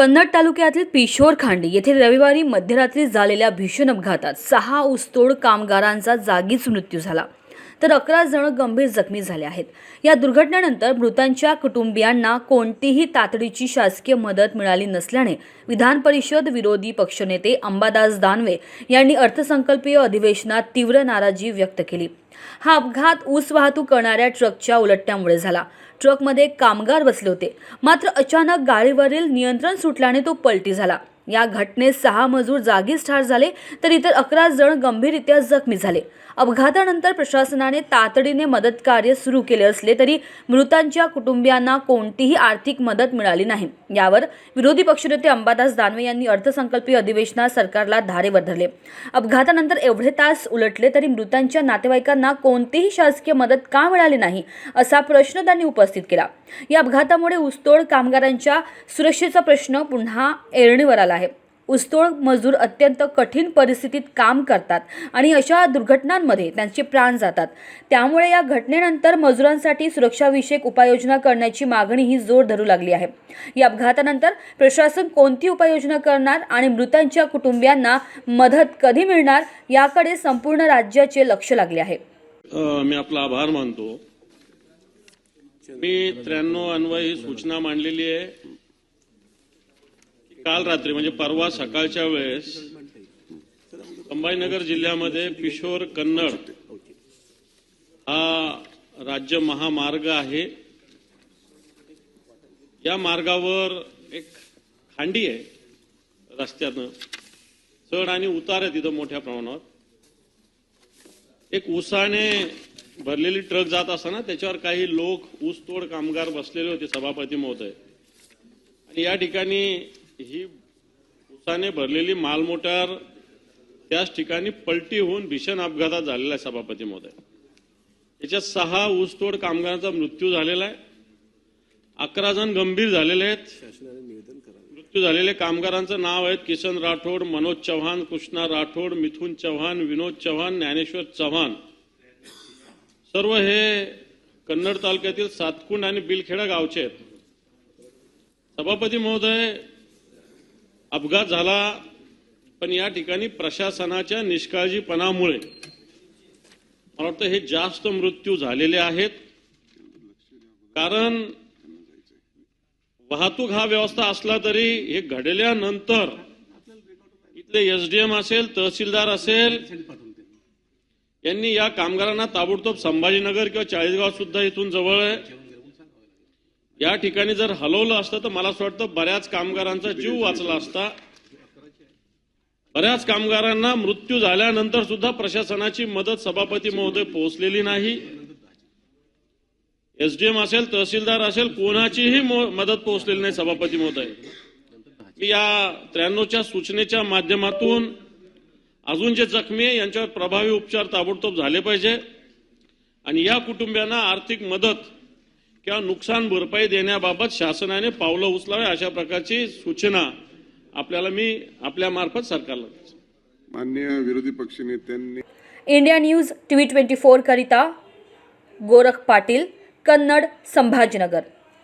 कन्नड तालुक्यातील पिशोर खांडी येथे रविवारी मध्यरात्री झालेल्या भीषण अपघातात सहा ऊसतोड कामगारांचा जागीच मृत्यू झाला. तर अकरा जण गंभीर जखमी झाले आहेत. या दुर्घटनेनंतर मृतांच्या कुटुंबियांना कोणतीही तातडीची शासकीय मदत मिळाली नसल्याने विधान परिषद विरोधी पक्षनेते अंबादास दानवे यांनी अर्थसंकल्पीय अधिवेशनात तीव्र नाराजी व्यक्त केली. हा अपघात ऊस वाहतूक करणाऱ्या ट्रकच्या उलटण्यामुळे झाला. ट्रकमध्ये कामगार बसले होते. मात्र अचानक गाडीवरील नियंत्रण सुटल्याने तो पलटी झाला. या घटनेत सहा मजूर जागीच ठार झाले तर इतर अकरा जण गंभीररित्या जखमी झाले. अपघातानंतर प्रशासनाने तातडीने मदत कार्य सुरू केले असले तरी मृतांच्या कुटुंबियांना कोणतीही आर्थिक मदत मिळाली नाही. यावर विरोधी पक्षनेते अंबादास दानवे यांनी अर्थसंकल्पीय अधिवेशनात सरकारला धारेवर धरले अपघातानंतर एवढे तास उलटले तरी मृतांच्या नातेवाईकांना कोणतीही शासकीय मदत का मिळाली नाही असा प्रश्न त्यांनी उपस्थित केला. या अपघातामुळे ऊसतोड कामगारांच्या सुरक्षेचा प्रश्न पुन्हा ऐरणीवर आला आहे. ऊसतोड मजूर अत्यंत कठीण परिस्थितीत काम करतात आणि अशा दुर्घटनांमध्ये त्यांचे प्राण जातात. त्यामुळे या घटनेनंतर मजुरांसाठी सुरक्षाविषयक उपाययोजना करण्याची मागणी ही जोर धरू लागली आहे. या अपघातानंतर प्रशासन कोणती उपाययोजना करणार आणि मृतांच्या कुटुंबियांना मदत कधी मिळणार याकडे संपूर्ण राज्याचे लक्ष लागले आहे. मी आपला आभार मानतो. मी त्र्याण्णव अन्वय ही सूचना मांडलेली आहे. काल रात्री म्हणजे परवा सकाळच्या वेळेस संभाजीनगर जिल्ह्यामध्ये किशोर कन्नड हा राज्य महामार्ग आहे. या मार्गावर एक खांडी आहे रस्त्यानं. चढ आणि उतार आहे तिथं मोठ्या प्रमाणावर. एक उसाने भरलेली ट्रक जात असताना त्याच्यावर काही लोक ऊसतोड कामगार बसलेले होते सभापती महोदय. आणि या ठिकाणी ही उसाने भरलेली मालमोटार त्याच ठिकाणी पलटी होऊन भीषण अपघातात झालेला आहे सभापती महोदय. याच्यात सहा ऊसतोड कामगारांचा मृत्यू झालेला आहे. अकरा जण गंभीर झालेले आहेत. मृत्यू झालेले कामगारांचं नाव आहेत किसन राठोड मनोज चव्हाण कृष्णा राठोड मिथुन चव्हाण विनोद चव्हाण ज्ञानेश्वर चव्हाण. सर्व हे कन्नड तालुक्यातील सातकुंड आणि बिलखेडा गावचे आहेत. सभापती महोदय अपघात झाला पण या ठिकाणी प्रशासनाच्या निष्काळजीपणामुळे मला वाटतं हे जास्त मृत्यू झालेले आहेत. कारण वाहतूक हा व्यवस्था असला तरी हे घडल्यानंतर इथले एसडीएम असेल तहसीलदार असेल यांनी या कामगारांना ताबडतोब संभाजीनगर किंवा चाळीसगाव सुद्धा इथून जवळ आहे या ठिकाणी जर हलवलं असतं तर मला असं वाटतं बऱ्याच कामगारांचा जीव वाचला असता. बऱ्याच कामगारांना मृत्यू झाल्यानंतर सुद्धा प्रशासनाची मदत सभापती महोदय पोहोचलेली नाही. एसडीएम असेल तहसीलदार असेल कोणाचीही मदत पोहोचलेली नाही सभापती महोदय. मी या त्र्याण्णवच्या सूचनेच्या माध्यमातून अजून जे जखमी आहे यांच्यावर प्रभावी उपचार ताबडतोब झाले पाहिजे. आणि या कुटुंबियांना आर्थिक मदत किंवा नुकसान भरपाई देण्याबाबत शासनाने पावलं उचलावे अशा प्रकारची सूचना आपल्याला मी आपल्या मार्फत सरकारला. मान्य विरोधी पक्षनेत्यांनी India news T V twenty four करिता गोरख पाटील कन्नड संभाजीनगर